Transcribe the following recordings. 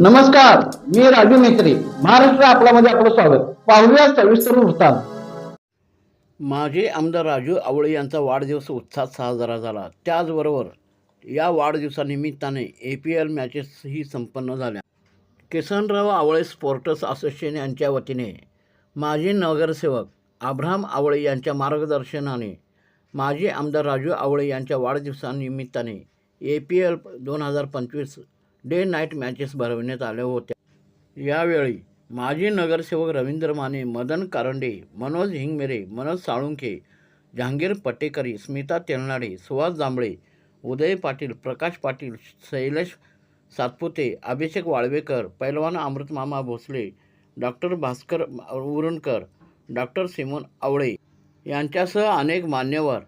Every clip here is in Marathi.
नमस्कार मी राजू मेत्री महाराष्ट्र आपल्यामध्ये आपलं स्वागत. पाहूया सविस्तर वृत्तांत. माजी आमदार राजू आवळे यांचा वाढदिवस उत्साहात साजरा झाला. त्याचबरोबर या वाढदिवसानिमित्ताने ए पी एल मॅचेसही संपन्न झाल्या. किसनराव आवळे स्पोर्टर्स असोसिएशन यांच्या वतीने माजी नगरसेवक आब्राम आवळे यांच्या मार्गदर्शनाने माजी आमदार राजू आवळे यांच्या वाढदिवसानिमित्ताने ए पी एल दोन हजार पंचवीस डे नाईट मॅचेस भरवण्यात आल्या होत्या. यावेळी माजी नगरसेवक रवींद्र माने मदन कारंडे मनोज हिंगमेरे मनोज साळुंखे जहांगीर पटेकरी स्मिता तेलनाडे सुहास जांभळे उदय पाटील प्रकाश पाटील शैलेश सातपुते अभिषेक वाळवेकर पैलवान अमृतमामा Bhosale doctor Bhaskar Urankar doctor Simon Awale यांच्यासह अनेक मान्यवर.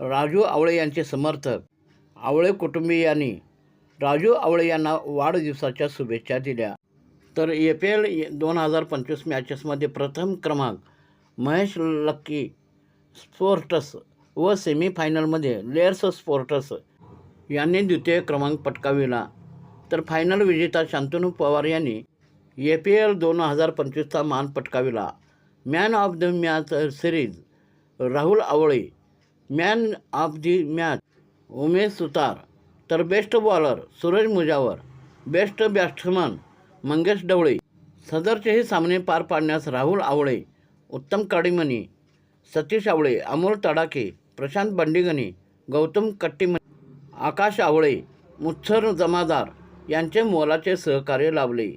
राजू आवळे यांचे समर्थक. आवळे कुटुंबियांनी राजू आवळे यांना वाढदिवसाच्या शुभेच्छा दिल्या. तर ए पी एल दोन हजार पंचवीस मॅचेसमध्ये प्रथम क्रमांक महेश लक्की स्पोर्टस व सेमीफायनलमध्ये लेअर्स स्पोर्टस यांनी द्वितीय क्रमांक पटकाविला. तर फायनल विजेता शांतनू पवार यांनी ए पी एल दोन हजार पंचवीसचा मान पटकाविला. Man of the match series Rahul Awale man of the match Umesh Sutar तर best bowler Suraj Mujawar best batsman Mangesh Dawale सदरचेही सामने पार पाडण्यास राहुल आवळे उत्तम काडीमणी सतीश आवळे अमोल तडाखे प्रशांत बंडिगणी गौतम कट्टीमणी आकाश आवळे मुत्सर जमादार यांचे मोलाचे सहकार्य लाभले.